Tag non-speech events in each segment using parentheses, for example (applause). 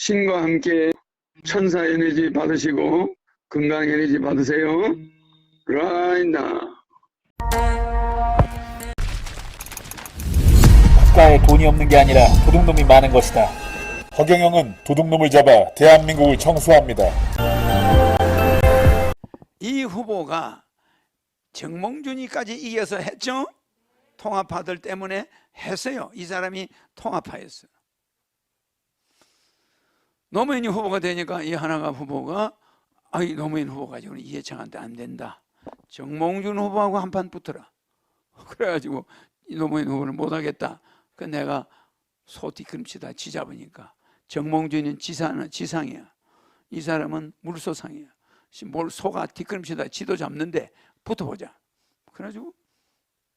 신과 함께 천사 에너지 받으시고 건강 에너지 받으세요. right now. 국가에 돈이 없는 게 아니라 도둑놈이 많은 것이다. 허경영은 도둑놈을 잡아 대한민국을 청소합니다. 이 후보가 정몽준이까지 이겨서 했죠. 통합파들 때문에 했어요. 이 사람이 통합파였어. 노무현이 후보가 되니까 이 하나가 후보가 아이 노무현 후보 가지고는 이해창한테 안 된다. 정몽준 후보하고 한판 붙어라. (laughs) 그래가지고 이 노무현 후보는 못하겠다. 그 내가 소 뒤꿈치다 쥐잡으니까 정몽준은 지상은 지상이야. 이 사람은 물소상이야. 뭘 소가 뒤꿈치다 지도 잡는데 붙어보자. 그래가지고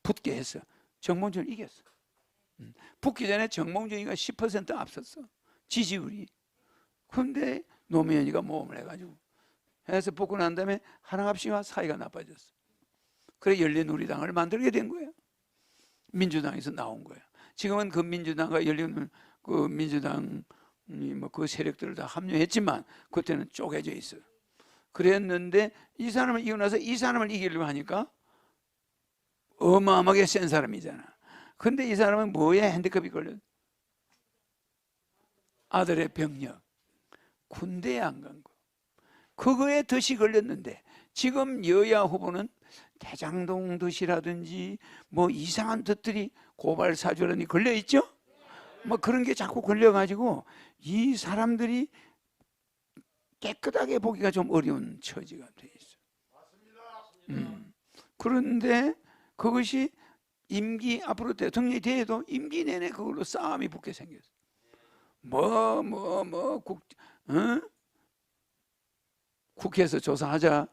붙게 했어. 정몽준을 이겼어. 음. 붙기 전에 정몽준이가 10% 앞섰어. 지지율이. 근데 노무현이가 모험을 해가지고 해서 붙고 난 다음에 하나갑시와 사이가 나빠졌어. 그래 열린우리당을 만들게 된 거야. 민주당에서 나온 거야. 지금은 그 민주당과 열린 그 민주당이 뭐 그 세력들을 다 합류했지만 그때는 쪼개져 있어요. 그랬는데 이 사람을 이기고 나서 이 사람을 이기려고 하니까 어마어마하게 센 사람이잖아. 근데 이 사람은 뭐에 핸디컵이 걸려? 아들의 병력. 군대에 안 간 거. 그거에 덫이 걸렸는데 지금 여야 후보는 대장동 덫이라든지 뭐 이상한 덫들이 고발 사주라니 걸려 있죠? 뭐 그런 게 자꾸 걸려 가지고 이 사람들이 깨끗하게 보기가 좀 어려운 처지가 돼 있어. 음. 그런데 그것이 임기 앞으로 대통령이 돼도 임기 내내 그걸로 싸움이 붙게 생겼어. 뭐 뭐 뭐 국 어? 국회에서 조사하자,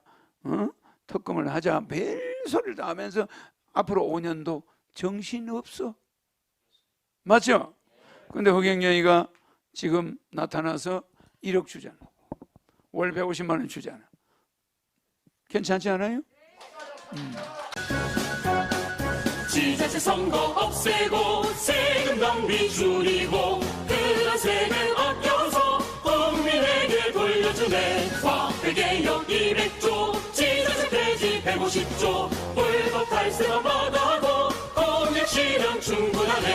어? 특검을 하자, 별 소리를 다 하면서 앞으로 5년도 정신 없어. 맞죠? 근데 허경영이가 지금 나타나서 1억 주잖아. 월 150만 원 주잖아. 괜찮지 않아요? 지자체 선거 없애고 세금 낭비 줄이고 그런 세금 개혁 200조. 지자체 폐지 150조. 불법 탈세만 마다하고 공약 실현 충분하네.